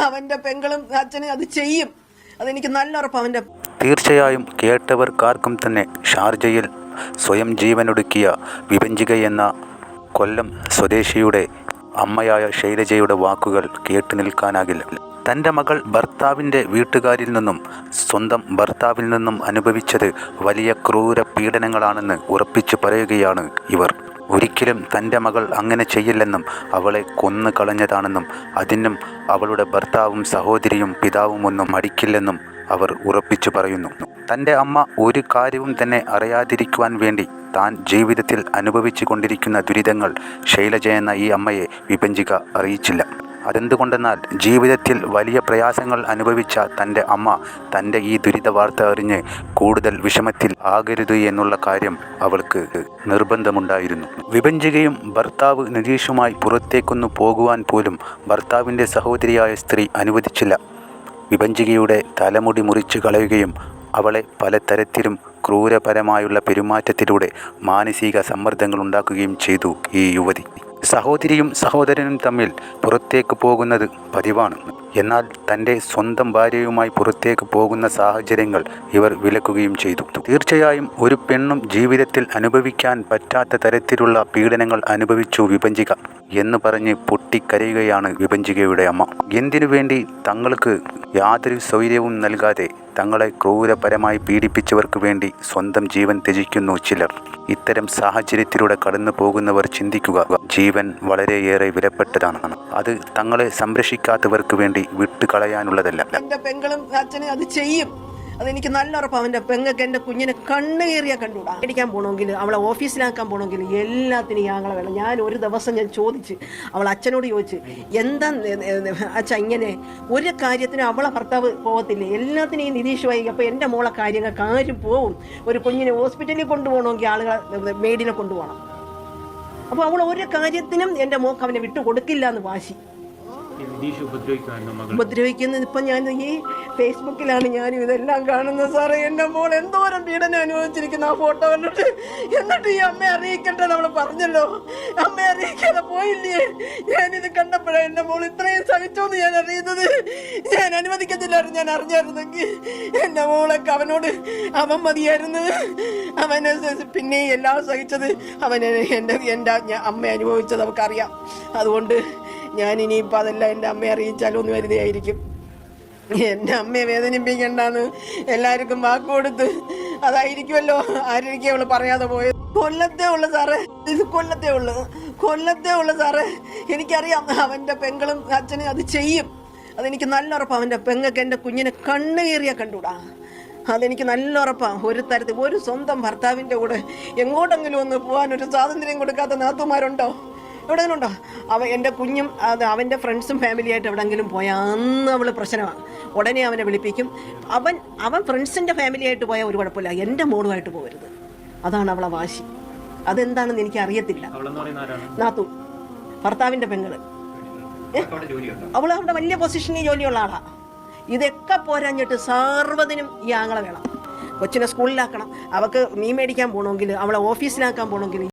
അവന്റെ പെങ്ങളും അച്ഛനും അത് ചെയ്യും. അതെനിക്ക് നല്ല ഉറപ്പ് അവന്റെ തീർച്ചയായും കേട്ടവർക്കാർക്കും തന്നെ ഷാർജയിൽ സ്വയം ജീവനൊടുക്കിയ എന്ന കൊല്ലം സ്വദേശിയുടെ അമ്മയായ ശൈലജയുടെ വാക്കുകൾ കേട്ടു നിൽക്കാനാകില്ല. തന്റെ മകൾ ഭർത്താവിന്റെ വീട്ടുകാരിൽ നിന്നും സ്വന്തം ഭർത്താവിൽ നിന്നും അനുഭവിച്ചത് വലിയ ക്രൂര പീഡനങ്ങളാണെന്ന് ഉറപ്പിച്ചു പറയുകയാണ് ഇവർ. ഒരിക്കലും തന്റെ മകൾ അങ്ങനെ ചെയ്യില്ലെന്നും അവളെ കൊന്നു കളഞ്ഞതാണെന്നും അതിനും അവളുടെ ഭർത്താവും സഹോദരിയും പിതാവും ഒന്നും മടിക്കില്ലെന്നും അവർ ഉറപ്പിച്ചു പറയുന്നു. തന്റെ അമ്മ ഒരു കാര്യവും തന്നെ അറിയാതിരിക്കുവാൻ വേണ്ടി താൻ ജീവിതത്തിൽ അനുഭവിച്ചു കൊണ്ടിരിക്കുന്ന ദുരിതങ്ങൾ ശൈലജ എന്ന ഈ അമ്മയെ വിഭജിക അറിയിച്ചില്ല. അതെന്തുകൊണ്ടെന്നാൽ ജീവിതത്തിൽ വലിയ പ്രയാസങ്ങൾ അനുഭവിച്ച തന്റെ അമ്മ തന്റെ ഈ ദുരിത വാർത്ത അറിഞ്ഞ് കൂടുതൽ വിഷമത്തിൽ ആകരുത് എന്നുള്ള കാര്യം അവൾക്ക് നിർബന്ധമുണ്ടായിരുന്നു. വിഭജികയും ഭർത്താവ് നിതീഷുമായി പുറത്തേക്കൊന്നു പോകുവാൻ പോലും ഭർത്താവിന്റെ സഹോദരിയായ സ്ത്രീ അനുവദിച്ചില്ല. വിഭജികയുടെ തലമുടി മുറിച്ചു കളയുകയും അവളെ പലതരത്തിലും ക്രൂരപരമായുള്ള പെരുമാറ്റത്തിലൂടെ മാനസിക സമ്മർദ്ദങ്ങൾ ഉണ്ടാക്കുകയും ചെയ്തു ഈ യുവതി. സഹോദരിയും സഹോദരനും തമ്മിൽ പുറത്തേക്ക് പോകുന്നത് പതിവാണ്. എന്നാൽ തന്റെ സ്വന്തം ഭാര്യയുമായി പുറത്തേക്ക് പോകുന്ന സാഹചര്യങ്ങൾ ഇവർ വിലക്കുകയും ചെയ്തു. തീർച്ചയായും ഒരു പെണ്ണും ജീവിതത്തിൽ അനുഭവിക്കാൻ പറ്റാത്ത തരത്തിലുള്ള പീഡനങ്ങൾ അനുഭവിച്ചു വിഭജിക എന്ന് പറഞ്ഞ് പൊട്ടിക്കരയുകയാണ് വിഭജികയുടെ അമ്മ. എന്തിനു വേണ്ടി തങ്ങൾക്ക് യാതൊരു സൗകര്യവും നൽകാതെ തങ്ങളെ ക്രൂരപരമായി പീഡിപ്പിച്ചവർക്ക് വേണ്ടി സ്വന്തം ജീവൻ ത്യജിക്കുന്നു ചിലർ. ഇത്തരം സാഹചര്യത്തിലൂടെ കടന്നു പോകുന്നവർ ചിന്തിക്കുക ജീവൻ വളരെയേറെ വിലപ്പെട്ടതാണ്. അത് തങ്ങളെ സംരക്ഷിക്കാത്തവർക്ക് വേണ്ടി വിട്ടുകളയാനുള്ളതല്ല. പെങ്ങളും അച്ഛനും അത് ചെയ്യും. അതെനിക്ക് നല്ല ഉറപ്പാണ് അവന്റെ പെങ്ങൾക്ക് എന്റെ കുഞ്ഞിനെ കണ്ണ് കയറിയാ കണ്ടുകൂടാ. മേടിക്കാൻ പോകണമെങ്കിൽ അവളെ ഓഫീസിലാക്കാൻ പോകണമെങ്കിൽ എല്ലാത്തിനും ഞങ്ങളെ വേണം. ഞാൻ ഒരു ദിവസം ഞാൻ ചോദിച്ച് അവൾ അച്ഛനോട് ചോദിച്ച് എന്താ അച്ഛ ഇങ്ങനെ? ഒരു കാര്യത്തിനും അവളെ ഭർത്താവ് പോകത്തില്ലേ എല്ലാത്തിനും ഈ നിരീക്ഷമായി അപ്പോൾ എന്റെ മോളെ കാര്യങ്ങൾ കാര്യം പോവും. ഒരു കുഞ്ഞിനെ ഹോസ്പിറ്റലിൽ കൊണ്ടുപോകണമെങ്കിൽ ആളുകളെ മേഡിനെ കൊണ്ടുപോകണം. അപ്പോൾ അവൾ ഒരു കാര്യത്തിനും എന്റെ മോക്ക് അവനെ വിട്ടു കൊടുക്കില്ല എന്ന് വാശി. ഉപദ്രവിക്കുന്നത് ഇപ്പം ഞാൻ ഈ ഫേസ്ബുക്കിലാണ് ഞാൻ ഇതെല്ലാം കാണുന്നത് സാറേ. എന്റെ മോൾ എന്തോരം പീഡനം അനുഭവിച്ചിരിക്കുന്ന ആ ഫോട്ടോ കണ്ടിട്ട്. എന്നിട്ട് ഈ അമ്മയെ അറിയിക്കട്ടെ നമ്മൾ പറഞ്ഞല്ലോ. അമ്മയെ അറിയിക്കാതെ പോയില്ലേ? ഞാൻ ഇത് കണ്ടപ്പോഴാണ് എന്റെ മോൾ ഇത്രയും സഹിച്ചോന്ന് ഞാൻ അറിയുന്നത്. ഞാൻ അനുവദിക്കത്തില്ലായിരുന്നു ഞാൻ അറിഞ്ഞായിരുന്നെങ്കിൽ. എന്റെ മോളൊക്കെ അവനോട് അവൻ മതിയായിരുന്നു. അവനെ പിന്നെ എല്ലാം സഹിച്ചത് അവനെ എന്റെ എന്റെ അമ്മ അനുഭവിച്ചത് നമുക്കറിയാം അതുകൊണ്ട് ഞാൻ ഇനിയിപ്പോൾ അതെല്ലാം എന്റെ അമ്മയെ അറിയിച്ചാലോ എന്ന് കരുതിയായിരിക്കും. എന്റെ അമ്മയെ വേദനിപ്പിക്കണ്ടെന്ന് എല്ലാവർക്കും വാക്ക് കൊടുത്ത് അതായിരിക്കുമല്ലോ. ആരൊക്കെ അവൾ പറയാതെ പോയത്? കൊല്ലത്തേ ഉള്ളു സാറേ. ഇത് കൊല്ലത്തേ ഉള്ളു. കൊല്ലത്തേ ഉള്ളു സാറേ. എനിക്കറിയാം അവന്റെ പെങ്ങളും അച്ഛനും അത് ചെയ്യും. അതെനിക്ക് നല്ല ഉറപ്പാണ് അവന്റെ പെങ്ങൾക്ക് എന്റെ കുഞ്ഞിനെ കണ്ണ് കണ്ടുടാ അതെനിക്ക് നല്ല ഉറപ്പാണ് ഒരു തരത്തിൽ ഒരു സ്വന്തം ഭർത്താവിന്റെ കൂടെ എങ്ങോട്ടെങ്കിലും ഒന്ന് പോകാൻ ഒരു സ്വാതന്ത്ര്യം കൊടുക്കാത്ത നാത്തുമാരുണ്ടോ? എവിടെയെങ്കിലും ഉണ്ടോ? അവ എന്റെ കുഞ്ഞും അത് അവന്റെ ഫ്രണ്ട്സും ഫാമിലിയായിട്ട് എവിടെയെങ്കിലും പോയാൽ അന്ന് അവൾ പ്രശ്നമാണ് ഉടനെ അവനെ വിളിപ്പിക്കും. അവൻ അവൻ ഫ്രണ്ട്സിന്റെ ഫാമിലിയായിട്ട് പോയാൽ ഒരു കുഴപ്പമില്ല. എന്റെ മോളുമായിട്ട് പോകരുത് അതാണ് അവളെ വാശി. അതെന്താണെന്ന് എനിക്ക് അറിയത്തില്ല. നാത്തു. ഭർത്താവിന്റെ പെങ്ങൾ. അവൾ അവിടെ വലിയ പൊസിഷനിൽ ജോലിയുള്ള ആളാണ് ഇതൊക്കെ പോരാഞ്ഞിട്ട് സർവതിനും ഈ ആങ്ങളെ വേണം. കൊച്ചിനെ സ്കൂളിലാക്കണം. അവൾക്ക് മീൻ മേടിക്കാൻ പോകണമെങ്കിൽ അവളെ ഓഫീസിലാക്കാൻ പോകണമെങ്കിൽ